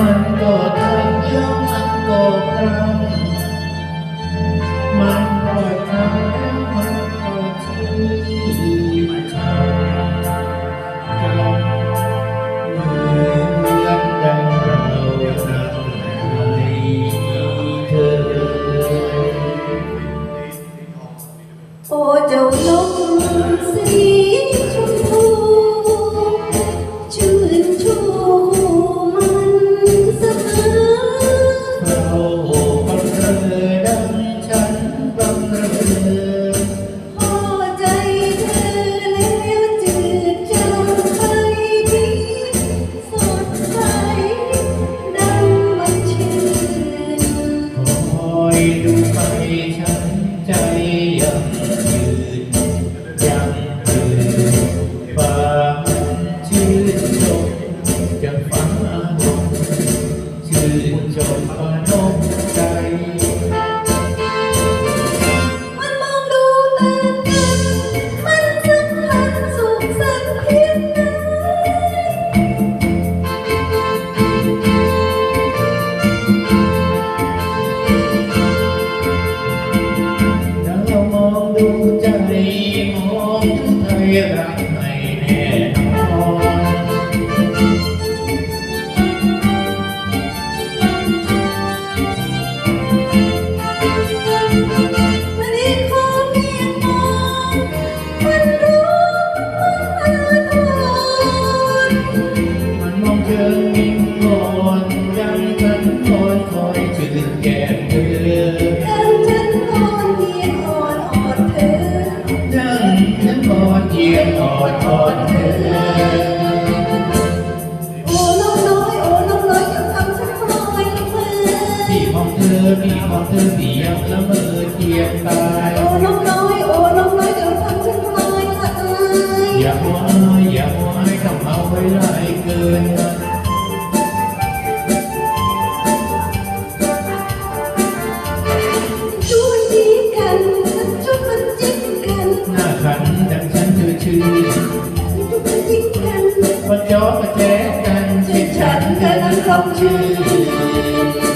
one God. เธอเสียงแล้วมอเทียมตายโอ้น้อน้อยโอ้น้อน้อยเดี๋ยวทำฉันตายละอย่าหัวอายอย่าหัวอายทำเอาไว้ได้เกินน่าขันดังฉันเธอชื่อปัจจอกระแจกันที่ฉันกำลังคงชื่อ